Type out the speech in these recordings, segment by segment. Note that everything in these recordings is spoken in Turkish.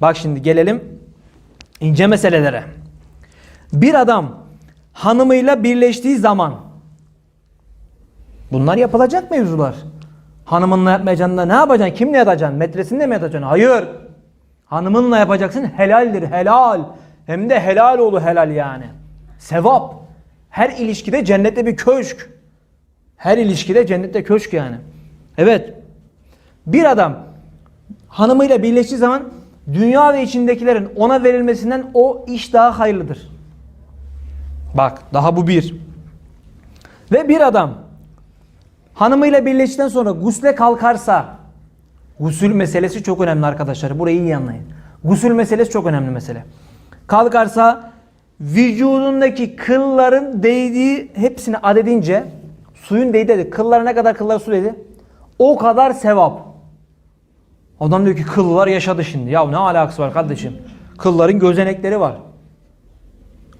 Bak şimdi gelelim ince meselelere. Bir adam hanımıyla birleştiği zaman bunlar yapılacak mevzular. Hanımınla yapmayacaksın da ne yapacaksın? Kimle yatacaksın? Metresinde mi yatacaksın? Hayır. Hanımınla yapacaksın. Helaldir. Helal. Hem de helal oğlu helal yani. Sevap. Her ilişkide cennette bir köşk. Her ilişkide cennette köşk yani. Evet. Bir adam hanımıyla birleştiği zaman dünya ve içindekilerin ona verilmesinden o iş daha hayırlıdır. Bak daha bu bir. Ve bir adam hanımıyla birleştikten sonra gusle kalkarsa gusül meselesi çok önemli arkadaşlar. Burayı iyi anlayın. Gusül meselesi çok önemli mesele. Kalkarsa vücudundaki kılların değdiği hepsini adedince suyun değdiği dedi. Kıllara ne kadar kıllar su dedi? O kadar sevap. Adam diyor ki kıllar yaşadı şimdi. Ya ne alakası var kardeşim? Kılların gözenekleri var.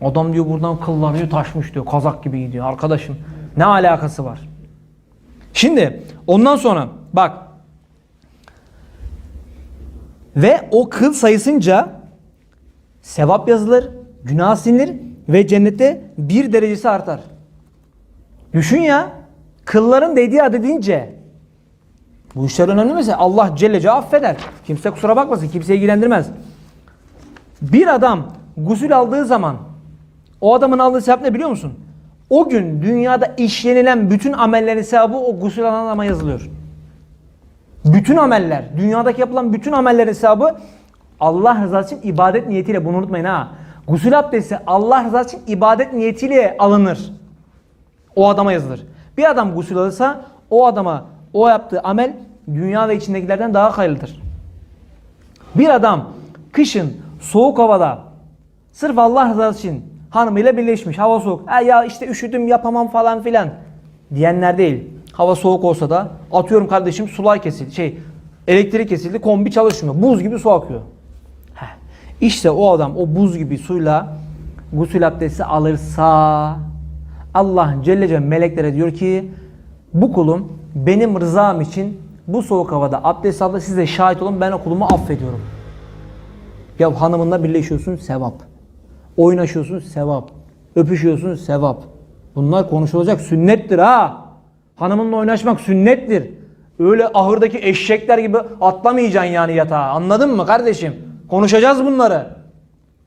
Adam diyor buradan kıllar diyor taşmış diyor. Kazak gibi gidiyor. Arkadaşım ne alakası var? Şimdi ondan sonra bak. Ve o kıl sayısınca sevap yazılır, günah silinir ve cennette bir derecesi artar. Düşün ya. Kılların dediği adedince bu işler önemli mesela. Allah Celle Celle affeder. Kimse kusura bakmasın. Kimseyi ilgilendirmez. Bir adam gusül aldığı zaman o adamın aldığı sevap ne biliyor musun? O gün dünyada işlenilen bütün amellerin sevabı o gusül alan adama yazılıyor. Bütün ameller, dünyadaki yapılan bütün amellerin sevabı Allah rızası için ibadet niyetiyle bunu unutmayın ha. Gusül abdesti Allah rızası için ibadet niyetiyle alınır. O adama yazılır. Bir adam gusül alırsa o adama o yaptığı amel dünya ve içindekilerden daha hayırlıdır. Bir adam kışın soğuk havada sırf Allah rızası için hanımıyla birleşmiş. Hava soğuk. Ha ya işte üşüdüm yapamam falan filan diyenler değil. Hava soğuk olsa da atıyorum kardeşim sular kesildi. Şey elektrik kesildi kombi çalışmıyor. Buz gibi su akıyor. Heh. İşte o adam o buz gibi suyla gusül abdesti alırsa Allah Celle Celle meleklere diyor ki bu kulum benim rızam için bu soğuk havada abdest aldı siz şahit olun ben o kulumu affediyorum. Ya hanımınla birleşiyorsun sevap. Oynaşıyorsun sevap. Öpüşüyorsun sevap. Bunlar konuşulacak sünnettir ha. Hanımınla oynaşmak sünnettir. Öyle ahırdaki eşekler gibi atlamayacaksın yani yatağa. Anladın mı kardeşim? Konuşacağız bunları.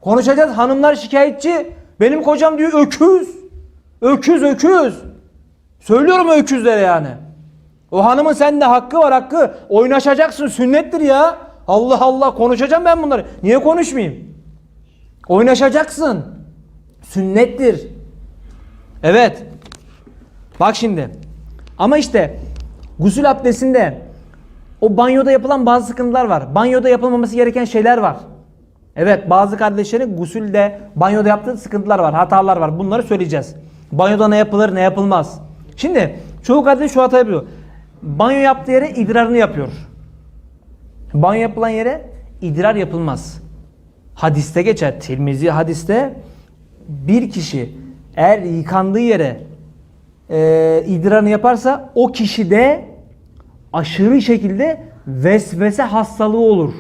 Konuşacağız. Hanımlar şikayetçi. Benim kocam diyor öküz. Öküz öküz. Söylüyorum öküzlere yani. O hanımın sende hakkı var hakkı. Oynaşacaksın sünnettir ya. Allah Allah konuşacağım ben bunları. Niye konuşmayayım? Oynaşacaksın. Sünnettir. Evet. Bak şimdi. Ama işte gusül abdestinde o banyoda yapılan bazı sıkıntılar var. Banyoda yapılmaması gereken şeyler var. Evet bazı kardeşlerin gusülde banyoda yaptığı sıkıntılar var, hatalar var. Bunları söyleyeceğiz. Banyoda ne yapılır, ne yapılmaz. Şimdi çoğu kardeş şu hata yapıyor. Banyo yaptığı yere idrarını yapıyor. Banyo yapılan yere idrar yapılmaz. Hadiste geçer. Tirmizi hadiste bir kişi eğer yıkandığı yere e, idrarını yaparsa o kişide aşırı şekilde vesvese hastalığı olur.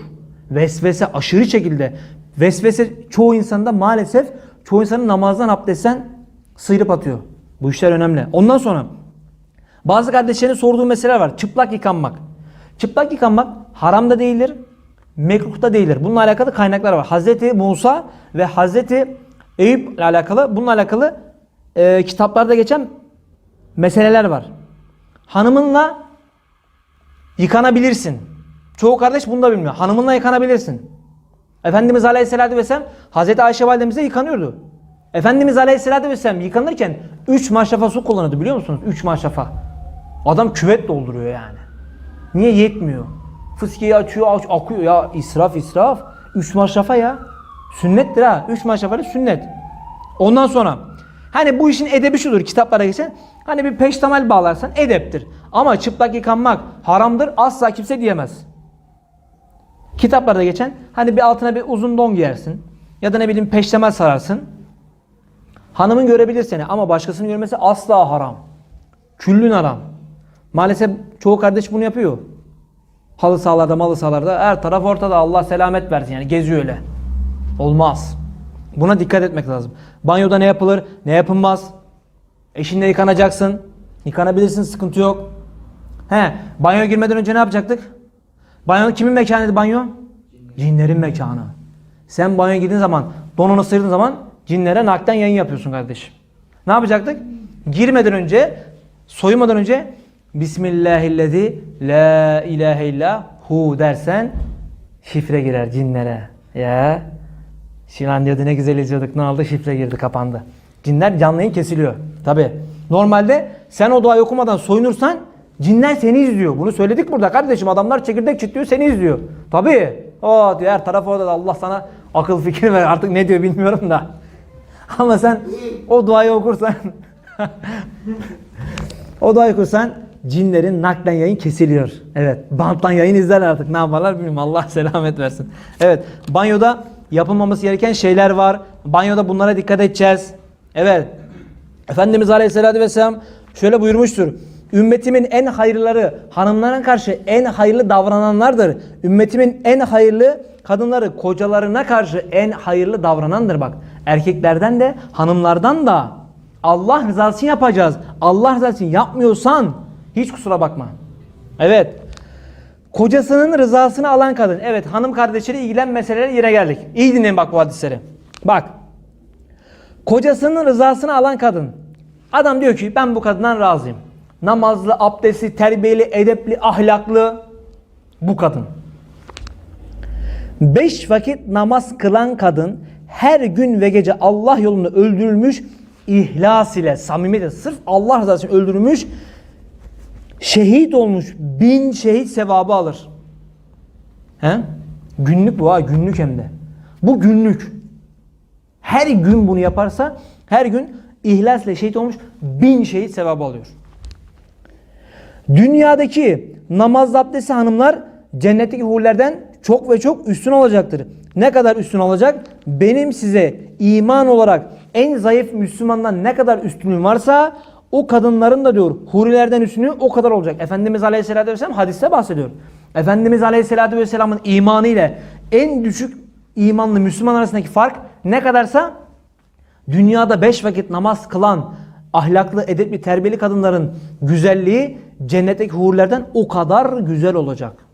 Vesvese aşırı şekilde. Vesvese çoğu insanda maalesef çoğu insanın namazdan abdestten sıyırıp atıyor. Bu işler önemli. Ondan sonra bazı kardeşlerin sorduğu meseleler var. Çıplak yıkanmak. Çıplak yıkanmak haram da değildir, mekruh da değildir. Bununla alakalı kaynaklar var. Hazreti Musa ve Hazreti Eyüp ile alakalı bununla alakalı e, kitaplarda geçen meseleler var. Hanımınla yıkanabilirsin. Çoğu kardeş bunu da bilmiyor. Hanımınla yıkanabilirsin. Efendimiz Aleyhisselatü Vesselam Hazreti Ayşe validemize yıkanıyordu. Efendimiz Aleyhisselatü Vesselam yıkanırken 3 maşrafa su kullanıyordu biliyor musunuz? 3 maşrafa. Adam küvet dolduruyor yani. Niye yetmiyor? Fıskiyeyi açıyor, aç, akıyor ya israf israf. 3 maşrafa ya. Sünnettir ha. 3 maşrafa sünnet. Ondan sonra hani bu işin edebi şudur kitaplara geçen. Hani bir peştemal bağlarsan edeptir. Ama çıplak yıkanmak haramdır asla kimse diyemez. Kitaplarda geçen hani bir altına bir uzun don giyersin. Ya da ne bileyim peştemal sararsın. Hanımın görebilir seni ama başkasının görmesi asla haram. Küllün haram. Maalesef çoğu kardeş bunu yapıyor. Halı sahalarda malı sahalarda her taraf ortada Allah selamet versin yani geziyor öyle. Olmaz. Buna dikkat etmek lazım. Banyoda ne yapılır ne yapılmaz. Eşinle yıkanacaksın. Yıkanabilirsin sıkıntı yok. He, banyoya girmeden önce ne yapacaktık? Banyo kimin mekanıydı banyo? Cinlerin mekanı. Sen banyoya girdiğin zaman, donunu sıyırdığın zaman cinlere nakden yayın yapıyorsun kardeşim. Ne yapacaktık? Girmeden önce, soyunmadan önce Bismillahillezî la ilahe illa hu dersen şifre girer cinlere. Ya. Şilan ne güzel izliyorduk ne oldu şifre girdi kapandı. Cinler canlı yayın kesiliyor. Tabi. Normalde sen o duayı okumadan soyunursan cinler seni izliyor. Bunu söyledik burada kardeşim. Adamlar çekirdek çitliyor seni izliyor. Tabi. O diyor taraf orada da Allah sana akıl fikir ver. Artık ne diyor bilmiyorum da. Ama sen o duayı okursan o duayı okursan cinlerin naklen yayın kesiliyor. Evet. Banttan yayın izler artık. Ne yaparlar bilmiyorum. Allah selamet versin. Evet. Banyoda yapılmaması gereken şeyler var. Banyoda bunlara dikkat edeceğiz. Evet. Efendimiz Aleyhisselatü Vesselam şöyle buyurmuştur. Ümmetimin en hayırları hanımlara karşı en hayırlı davrananlardır. Ümmetimin en hayırlı kadınları kocalarına karşı en hayırlı davranandır bak. Erkeklerden de hanımlardan da Allah rızası için yapacağız. Allah rızası için yapmıyorsan hiç kusura bakma. Evet. Kocasının rızasını alan kadın. Evet hanım kardeşleri ilgilen meselelere yine geldik. İyi dinleyin bak bu hadisleri. Bak. Kocasının rızasını alan kadın. Adam diyor ki ben bu kadından razıyım. Namazlı, abdestli, terbiyeli, edepli, ahlaklı. Bu kadın. Beş vakit namaz kılan kadın her gün ve gece Allah yolunda öldürülmüş ihlas ile, samimiyetle sırf Allah rızası için öldürülmüş şehit olmuş bin şehit sevabı alır. He? Günlük bu ha günlük hem de. Bu günlük. Her gün bunu yaparsa her gün ihlasla şehit olmuş bin şehit sevabı alıyor. Dünyadaki namaz abdesti hanımlar cennetteki hurilerden çok ve çok üstün olacaktır. Ne kadar üstün olacak? Benim size iman olarak en zayıf Müslümandan ne kadar üstünlüğüm varsa o kadınların da diyor hurilerden üstünlüğü o kadar olacak. Efendimiz Aleyhisselatü Vesselam hadiste bahsediyor. Efendimiz Aleyhisselatü Vesselam'ın imanı ile en düşük imanlı Müslüman arasındaki fark ne kadarsa dünyada beş vakit namaz kılan ahlaklı, edepli, terbiyeli kadınların güzelliği cennetteki hurilerden o kadar güzel olacak.